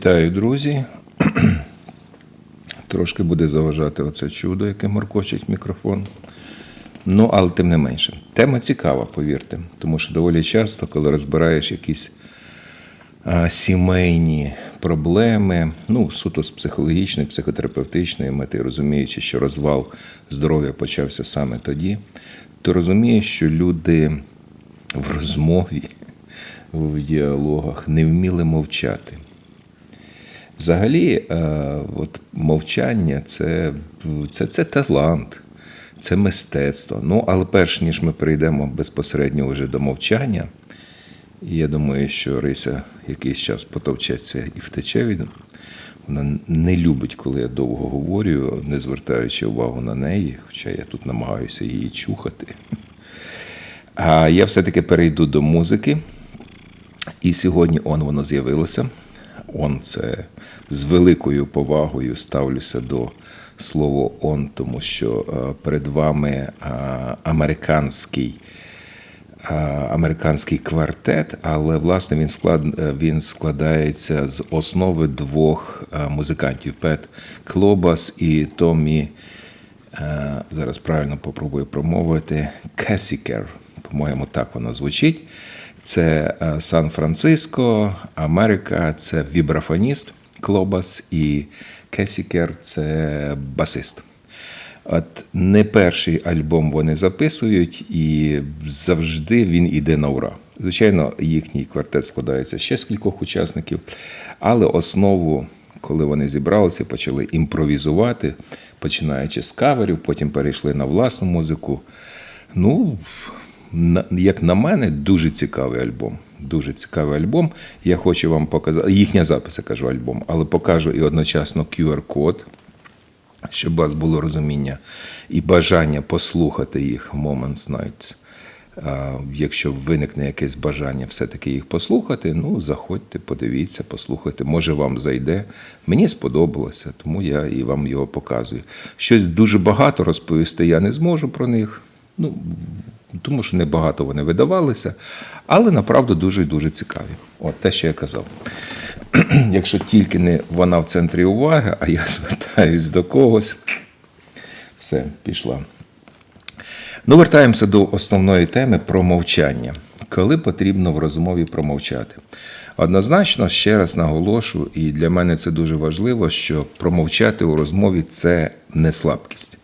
Вітаю, друзі. Трошки буде заважати оце чудо, яке моркочить мікрофон. Ну, але тим не менше. Тема цікава, повірте, тому що доволі часто, коли розбираєш якісь а, сімейні проблеми, ну, суто з психологічної, психотерапевтичної мети, розуміючи, що розвал здоров'я почався саме тоді, то розумієш, що люди в розмові, в діалогах не вміли мовчати. Взагалі, е, от мовчання це, це, це талант, це мистецтво. Ну, але перш ніж ми перейдемо безпосередньо вже до мовчання, я думаю, що Рися якийсь час потовчеться і втече від. Вона не любить, коли я довго говорю, не звертаючи увагу на неї, хоча я тут намагаюся її чухати. А я все-таки перейду до музики. І сьогодні он воно з'явилося. Он це з великою повагою ставлюся до слова он, тому що е, перед вами е, американський. е, Американський квартет, але власне він склад він складається з основи двох музикантів: Пет Клобас і Томі. Зараз правильно попробую промовити Кесікер. По-моєму, так вона звучить. Це е, Сан-Франциско, Америка, це вібрафоніст Клобас і Кесікер це басист. От не перший альбом вони записують, і завжди він іде на ура. Звичайно, їхній квартет складається ще з кількох учасників, але основу, коли вони зібралися, почали імпровізувати, починаючи з каверів, потім перейшли на власну музику. Ну, як на мене, дуже цікавий альбом. Дуже цікавий альбом. Я хочу вам показати їхня запис, я кажу альбом, але покажу і одночасно QR-код, щоб у вас було розуміння і бажання послухати їх в Moments Nights. Якщо виникне якесь бажання все-таки їх послухати, ну заходьте, подивіться, послухайте. Може, вам зайде. Мені сподобалося, тому я і вам його показую. Щось дуже багато розповісти я не зможу про них. Ну, тому що небагато вони видавалися, але направду дуже і дуже цікаві. От те, що я казав. Якщо тільки не вона в центрі уваги, а я звертаюсь до когось, все, пішла. Ну, вертаємося до основної теми про мовчання. Коли потрібно в розмові промовчати? Однозначно, ще раз наголошу, і для мене це дуже важливо, що промовчати у розмові це не слабкість.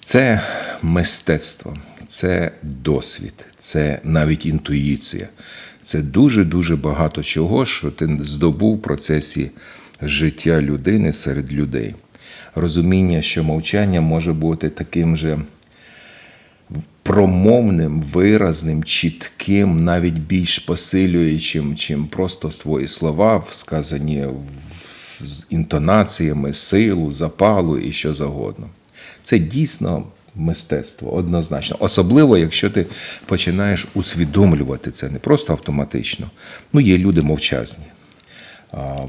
Це мистецтво, це досвід, це навіть інтуїція. Це дуже-дуже багато чого, що ти здобув в процесі життя людини серед людей. Розуміння, що мовчання може бути таким же промовним, виразним, чітким, навіть більш посилюючим, чим просто свої слова, сказані з інтонаціями, силу, запалу і що завгодно. Це дійсно мистецтво, однозначно. Особливо, якщо ти починаєш усвідомлювати це не просто автоматично. Ну, є люди мовчазні.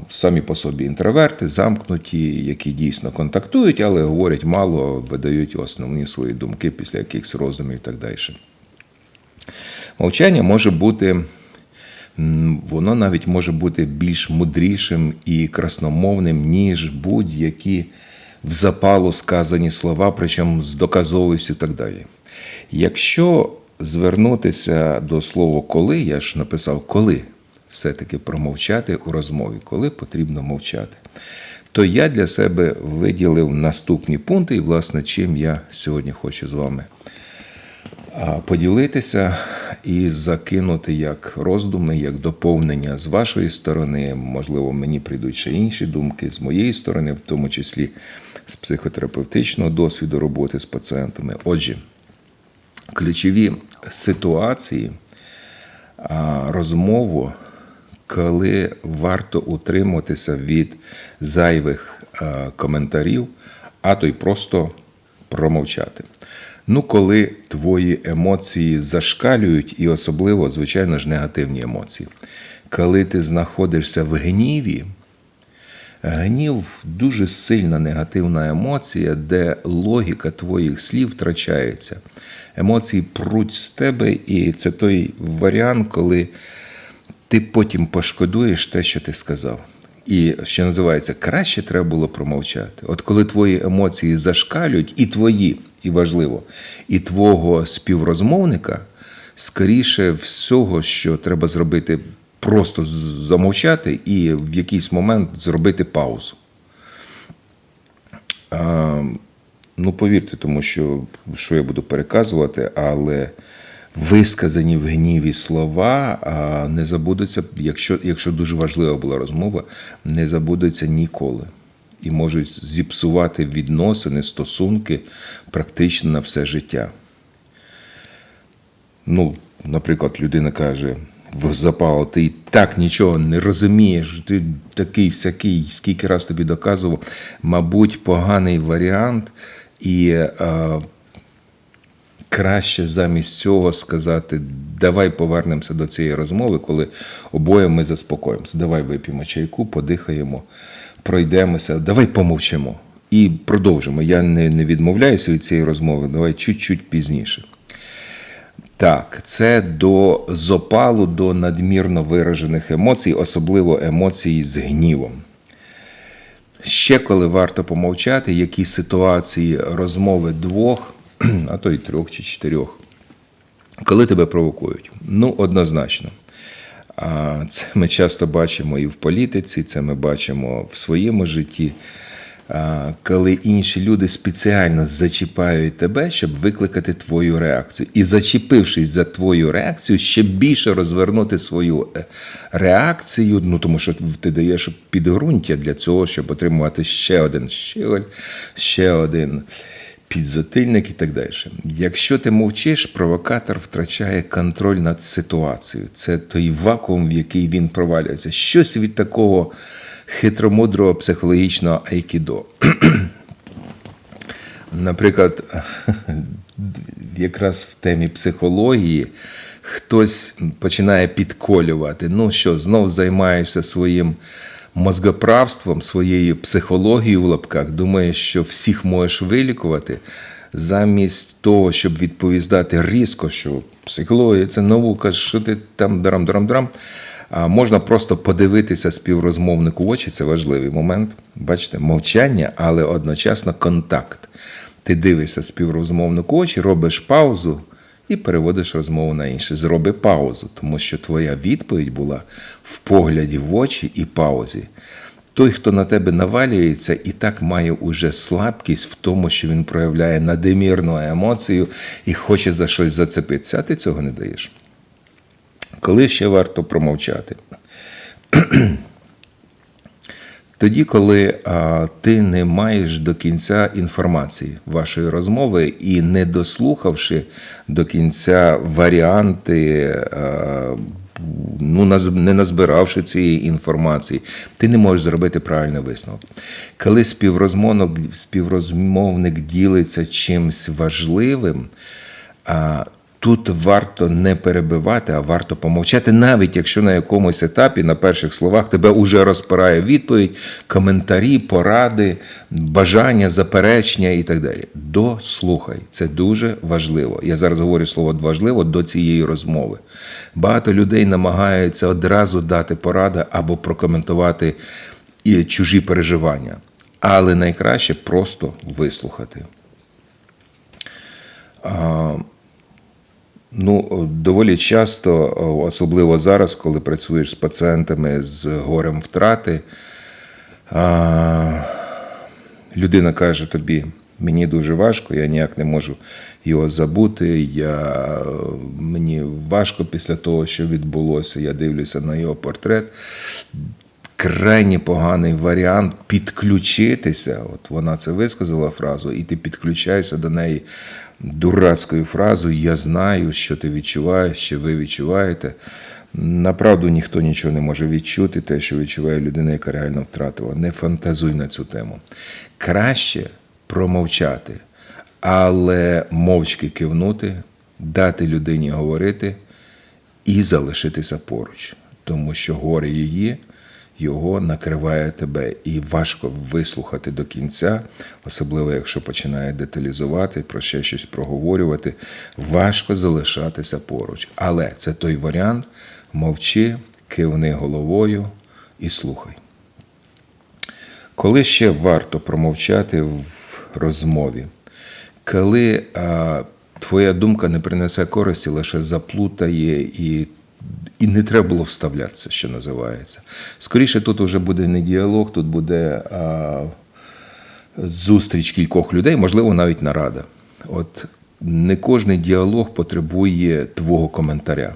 Самі по собі інтроверти, замкнуті, які дійсно контактують, але говорять мало, видають основні свої думки після якихось роздумів і так далі. Мовчання може бути, воно навіть може бути більш мудрішим і красномовним, ніж будь-які в запалу сказані слова, причому з доказовістю і так далі. Якщо звернутися до слова коли, я ж написав коли все-таки промовчати у розмові, коли потрібно мовчати, то я для себе виділив наступні пункти, і, власне, чим я сьогодні хочу з вами поділитися і закинути як роздуми, як доповнення з вашої сторони. Можливо, мені прийдуть ще інші думки з моєї сторони, в тому числі з психотерапевтичного досвіду роботи з пацієнтами. Отже, ключові ситуації розмову, коли варто утримуватися від зайвих коментарів, а то й просто промовчати. Ну, коли твої емоції зашкалюють, і особливо, звичайно ж, негативні емоції. Коли ти знаходишся в гніві, Гнів дуже сильна негативна емоція, де логіка твоїх слів втрачається. Емоції пруть з тебе, і це той варіант, коли ти потім пошкодуєш те, що ти сказав. І що називається, краще треба було промовчати. От коли твої емоції зашкалюють, і твої, і важливо, і твого співрозмовника, скоріше всього, що треба зробити, просто замовчати і в якийсь момент зробити паузу. Ну, повірте, тому що що я буду переказувати, але висказані в гніві слова не забудуться, якщо, якщо дуже важлива була розмова, не забудуться ніколи. І можуть зіпсувати відносини, стосунки практично на все життя. Ну, наприклад, людина каже: запало, ти так нічого не розумієш, ти такий сякий, скільки раз тобі доказував, мабуть, поганий варіант, і е, краще замість цього сказати: давай повернемося до цієї розмови, коли обоє ми заспокоїмося. Давай вип'ємо чайку, подихаємо, пройдемося, давай помовчимо. І продовжимо. Я не, не відмовляюся від цієї розмови, давай чуть-чуть пізніше. Так, це до зопалу, до надмірно виражених емоцій, особливо емоцій з гнівом. Ще коли варто помовчати, які ситуації розмови двох, а то й трьох чи чотирьох, коли тебе провокують? Ну, однозначно. А Це ми часто бачимо і в політиці, це ми бачимо в своєму житті коли інші люди спеціально зачіпають тебе, щоб викликати твою реакцію. І зачепившись за твою реакцію, ще більше розвернути свою е, реакцію, ну тому що ти даєш підґрунтя для цього, щоб отримувати ще один щель, ще один. Підзатильник і так далі. Якщо ти мовчиш, провокатор втрачає контроль над ситуацією. Це той вакуум, в який він провалюється. Щось від такого хитромудрого психологічного айкідо. Наприклад, якраз в темі психології хтось починає підколювати. Ну що, знов займаєшся своїм мозгоправством, своєю психологією в лапках, думаєш, що всіх можеш вилікувати. Замість того, щоб відповідати різко, що психологія це наука, що ти там дарам-дарам-дарам. Можна просто подивитися співрозмовнику в очі, це важливий момент. Бачите, мовчання, але одночасно контакт. Ти дивишся співрозмовнику в очі, робиш паузу і переводиш розмову на інше. Зроби паузу, тому що твоя відповідь була в погляді в очі і паузі. Той, хто на тебе навалюється, і так має уже слабкість в тому, що він проявляє надмірну емоцію і хоче за щось зацепитися, а ти цього не даєш. Коли ще варто промовчати? Тоді, коли а, ти не маєш до кінця інформації вашої розмови і не дослухавши до кінця варіанти, а, ну, не назбиравши цієї інформації, ти не можеш зробити правильний висновок. Коли співрозмовник, співрозмовник ділиться чимось важливим, а, Тут варто не перебивати, а варто помовчати, навіть якщо на якомусь етапі, на перших словах, тебе уже розпирає відповідь, коментарі, поради, бажання, заперечення і так далі. Дослухай, це дуже важливо. Я зараз говорю слово важливо до цієї розмови. Багато людей намагаються одразу дати поради або прокоментувати чужі переживання, але найкраще просто вислухати. Ну, доволі часто, особливо зараз, коли працюєш з пацієнтами з горем втрати, людина каже тобі: Мені дуже важко, я ніяк не можу його забути. Я, мені важко після того, що відбулося. Я дивлюся на його портрет. Крайні поганий варіант підключитися. От вона це висказала фразу, і ти підключаєшся до неї дурацькою фразою Я знаю, що ти відчуваєш, що ви відчуваєте. Направду ніхто нічого не може відчути, те, що відчуває людина, яка реально втратила. Не фантазуй на цю тему. Краще промовчати, але мовчки кивнути, дати людині говорити і залишитися поруч, тому що горе її. Його накриває тебе, і важко вислухати до кінця, особливо якщо починає деталізувати, про ще щось проговорювати. Важко залишатися поруч. Але це той варіант: мовчи, кивни головою і слухай. Коли ще варто промовчати в розмові, коли а, твоя думка не принесе користі, лише заплутає і і не треба було вставлятися, що називається. Скоріше, тут вже буде не діалог, тут буде а, зустріч кількох людей, можливо, навіть нарада. От не кожний діалог потребує твого коментаря.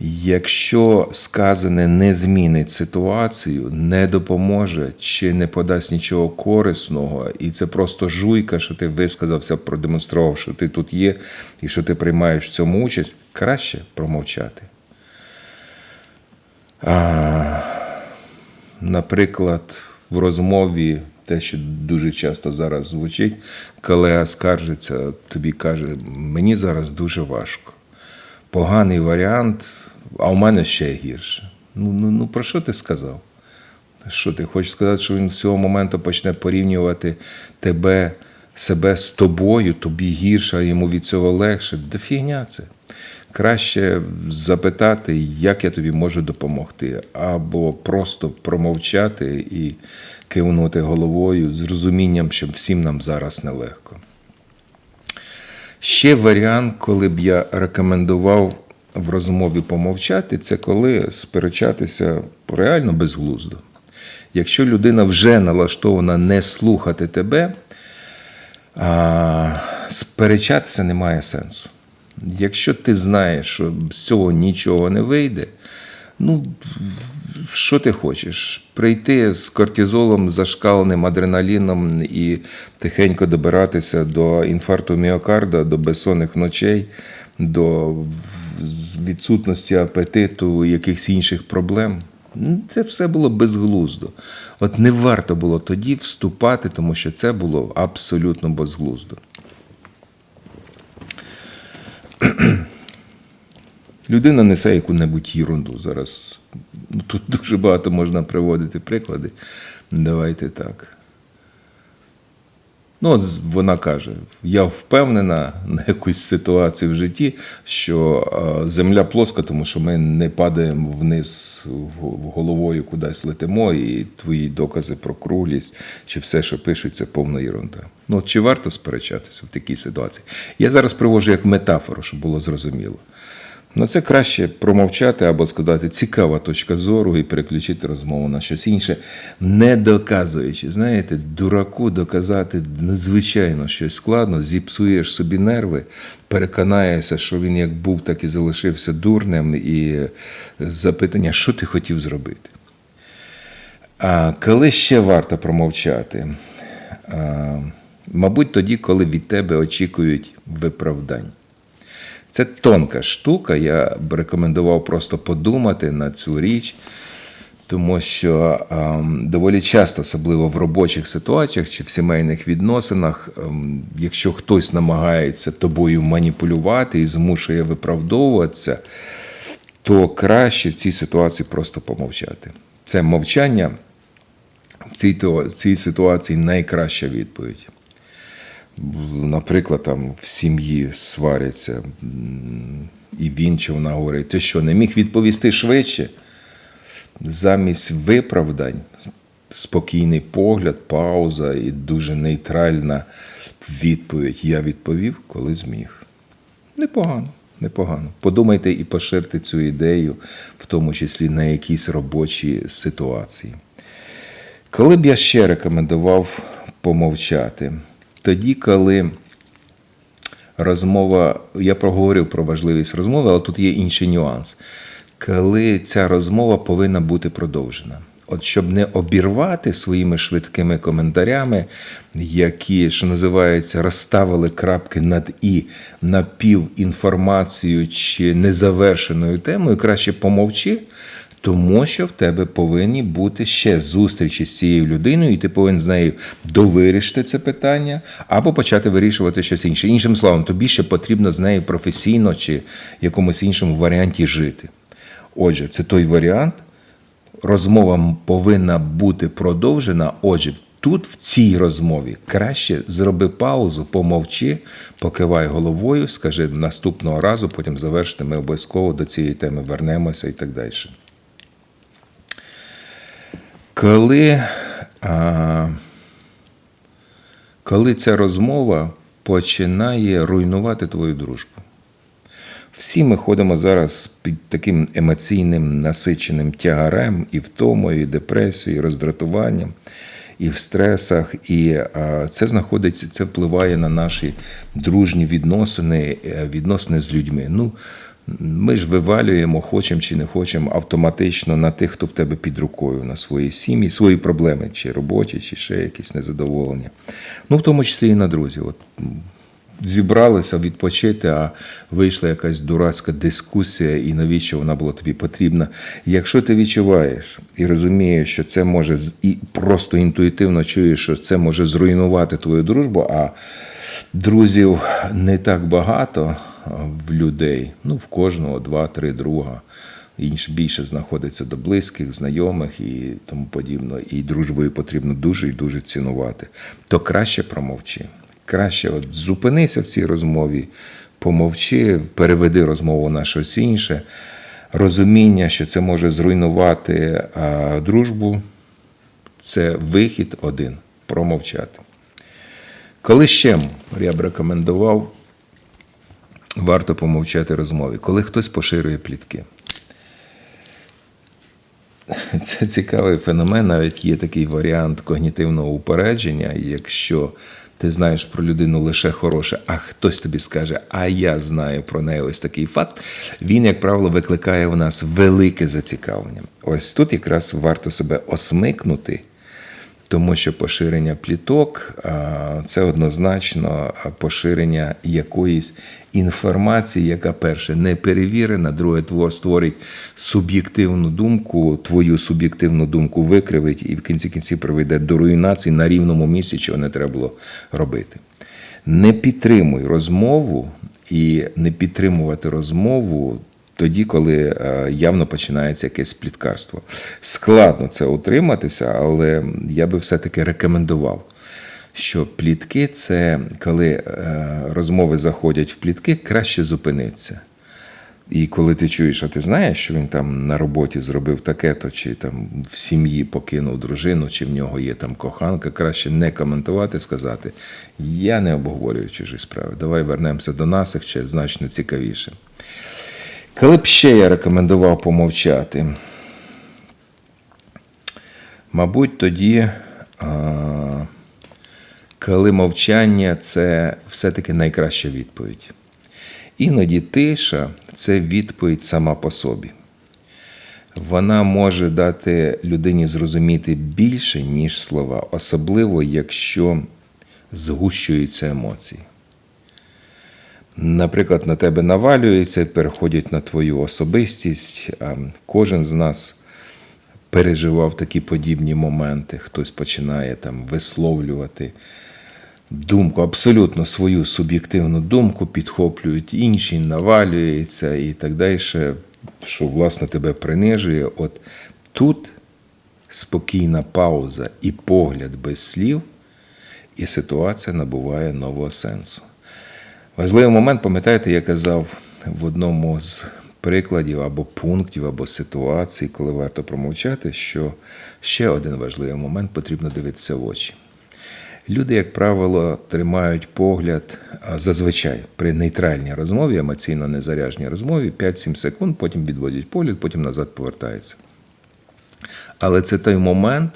Якщо сказане не змінить ситуацію, не допоможе чи не подасть нічого корисного, і це просто жуйка, що ти висказався, продемонстрував, що ти тут є і що ти приймаєш в цьому участь, краще промовчати. А, Наприклад, в розмові, те, що дуже часто зараз звучить, колега скаржиться, тобі каже, мені зараз дуже важко. Поганий варіант, а у мене ще гірше. Ну, ну, ну про що ти сказав? Що ти хочеш сказати, що він з цього моменту почне порівнювати тебе, себе з тобою, тобі гірше, а йому від цього легше? Да фігня це. Краще запитати, як я тобі можу допомогти, або просто промовчати і кивнути головою з розумінням, що всім нам зараз нелегко. Ще варіант, коли б я рекомендував в розмові помовчати, це коли сперечатися реально безглуздо. Якщо людина вже налаштована не слухати тебе, сперечатися немає сенсу. Якщо ти знаєш, що з цього нічого не вийде, ну що ти хочеш? Прийти з кортизолом, зашкаленим адреналіном і тихенько добиратися до інфаркту міокарда, до безсонних ночей, до відсутності апетиту, якихось інших проблем. Це все було безглуздо. От не варто було тоді вступати, тому що це було абсолютно безглуздо. Людина несе яку-небудь ерунду. Зараз ну, тут дуже багато можна приводити приклади. Давайте так. Ну, от вона каже: я впевнена на якусь ситуацію в житті, що земля плоска, тому що ми не падаємо вниз головою кудись летимо, і твої докази про круглість, чи все, що пишуть, це повна ерунда. Ну, чи варто сперечатися в такій ситуації? Я зараз привожу як метафору, щоб було зрозуміло. На це краще промовчати або сказати цікава точка зору і переключити розмову на щось інше, не доказуючи. Знаєте, дураку доказати надзвичайно щось складно, зіпсуєш собі нерви, переконаєшся, що він як був, так і залишився дурним, і запитання, що ти хотів зробити. А коли ще варто промовчати? А, Мабуть, тоді, коли від тебе очікують виправдань. Це тонка штука. Я б рекомендував просто подумати на цю річ, тому що ем, доволі часто, особливо в робочих ситуаціях чи в сімейних відносинах, ем, якщо хтось намагається тобою маніпулювати і змушує виправдовуватися, то краще в цій ситуації просто помовчати. Це мовчання в цій, цій ситуації найкраща відповідь наприклад, там в сім'ї сваряться, і він чи вона говорить, ти що, не міг відповісти швидше? Замість виправдань, спокійний погляд, пауза і дуже нейтральна відповідь. Я відповів, коли зміг. Непогано, непогано. Подумайте і поширте цю ідею, в тому числі на якісь робочі ситуації. Коли б я ще рекомендував помовчати, тоді, коли розмова, я проговорив про важливість розмови, але тут є інший нюанс. Коли ця розмова повинна бути продовжена. От щоб не обірвати своїми швидкими коментарями, які, що називається, розставили крапки над і напівінформацією чи незавершеною темою, краще помовчи, тому що в тебе повинні бути ще зустрічі з цією людиною, і ти повинен з нею довирішити це питання або почати вирішувати щось інше. Іншим словом, тобі ще потрібно з нею професійно чи якомусь іншому варіанті жити. Отже, це той варіант. Розмова повинна бути продовжена. Отже, тут в цій розмові краще зроби паузу, помовчи, покивай головою, скажи наступного разу, потім завершити, ми обов'язково до цієї теми вернемося і так далі. Коли, а, коли ця розмова починає руйнувати твою дружбу. Всі ми ходимо зараз під таким емоційним насиченим тягарем і втомою, і депресією, і роздратуванням, і в стресах. І а, це знаходиться, це впливає на наші дружні відносини, е, відносини з людьми. Ну, ми ж вивалюємо, хочемо чи не хочемо, автоматично на тих, хто в тебе під рукою, на свої сім'ї, свої проблеми, чи робочі, чи ще якісь незадоволення. Ну, в тому числі і на друзів. От зібралися відпочити, а вийшла якась дурацька дискусія, і навіщо вона була тобі потрібна. Якщо ти відчуваєш і розумієш, що це може і просто інтуїтивно чуєш, що це може зруйнувати твою дружбу, а друзів не так багато в людей, ну в кожного два-три друга. Інше більше знаходиться до близьких, знайомих і тому подібне. І дружбою потрібно дуже і дуже цінувати. То краще промовчи. Краще от зупинися в цій розмові, помовчи, переведи розмову на щось інше. Розуміння, що це може зруйнувати а, дружбу, це вихід один промовчати. Коли ще я б рекомендував, варто помовчати розмові, коли хтось поширює плітки. Це цікавий феномен. Навіть є такий варіант когнітивного упередження. Якщо ти знаєш про людину лише хороше, а хтось тобі скаже, а я знаю про неї ось такий факт, він, як правило, викликає у нас велике зацікавлення. Ось тут якраз варто себе осмикнути. Тому що поширення пліток це однозначно поширення якоїсь інформації, яка перше не перевірена, друге твор створить суб'єктивну думку, твою суб'єктивну думку викривить і в кінці кінці приведе до руйнації на рівному місці, чого не треба було робити. Не підтримуй розмову і не підтримувати розмову тоді, коли е, явно починається якесь пліткарство. Складно це утриматися, але я би все-таки рекомендував, що плітки це коли е, розмови заходять в плітки, краще зупинитися. І коли ти чуєш, а ти знаєш, що він там на роботі зробив таке-то, чи там в сім'ї покинув дружину, чи в нього є там коханка, краще не коментувати, сказати: я не обговорюю чужі справи. Давай вернемося до нас, ще значно цікавіше. Коли б ще я рекомендував помовчати, мабуть, тоді, коли мовчання це все-таки найкраща відповідь. Іноді тиша це відповідь сама по собі. Вона може дати людині зрозуміти більше, ніж слова, особливо якщо згущуються емоції. Наприклад, на тебе навалюється, переходять на твою особистість. Кожен з нас переживав такі подібні моменти. Хтось починає там висловлювати думку, абсолютно свою суб'єктивну думку, підхоплюють інші, навалюється і так далі, що власне тебе принижує. От тут спокійна пауза і погляд без слів, і ситуація набуває нового сенсу. Важливий момент, пам'ятаєте, я казав в одному з прикладів або пунктів, або ситуацій, коли варто промовчати, що ще один важливий момент потрібно дивитися в очі. Люди, як правило, тримають погляд зазвичай при нейтральній розмові, емоційно незаряжній розмові 5-7 секунд, потім відводять погляд, потім назад повертаються. Але це той момент,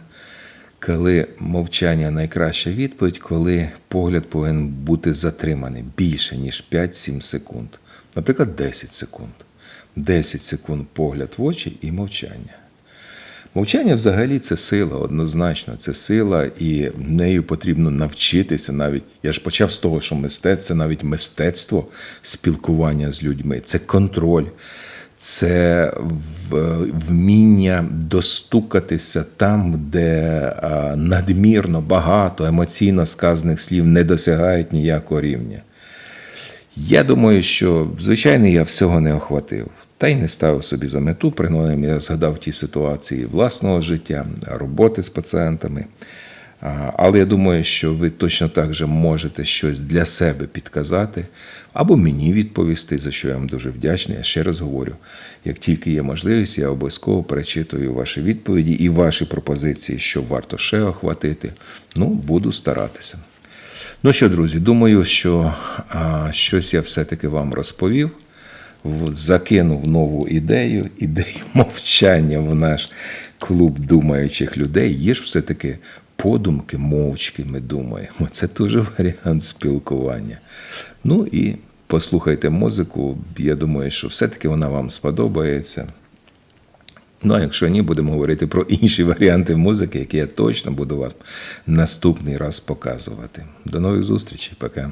коли мовчання найкраща відповідь, коли погляд повинен бути затриманий більше, ніж 5-7 секунд. Наприклад, 10 секунд. 10 секунд погляд в очі і мовчання. Мовчання взагалі це сила, однозначно, це сила, і нею потрібно навчитися навіть. Я ж почав з того, що мистецтво це навіть мистецтво спілкування з людьми, це контроль, це вміння достукатися там, де надмірно багато емоційно сказаних слів не досягають ніякого рівня. Я думаю, що звичайно я всього не охватив. Та й не ставив собі за мету, принаймні я згадав ті ситуації власного життя, роботи з пацієнтами. Але я думаю, що ви точно так же можете щось для себе підказати або мені відповісти, за що я вам дуже вдячний. Я ще раз говорю: як тільки є можливість, я обов'язково перечитую ваші відповіді і ваші пропозиції, що варто ще охватити. Ну, буду старатися. Ну що, друзі, думаю, що а, щось я все-таки вам розповів. Закинув нову ідею, ідею мовчання в наш клуб думаючих людей. Є ж все-таки подумки, мовчки, ми думаємо. Це дуже варіант спілкування. Ну і послухайте музику. Я думаю, що все-таки вона вам сподобається. Ну, а якщо ні, будемо говорити про інші варіанти музики, які я точно буду вам наступний раз показувати. До нових зустрічей. Пока.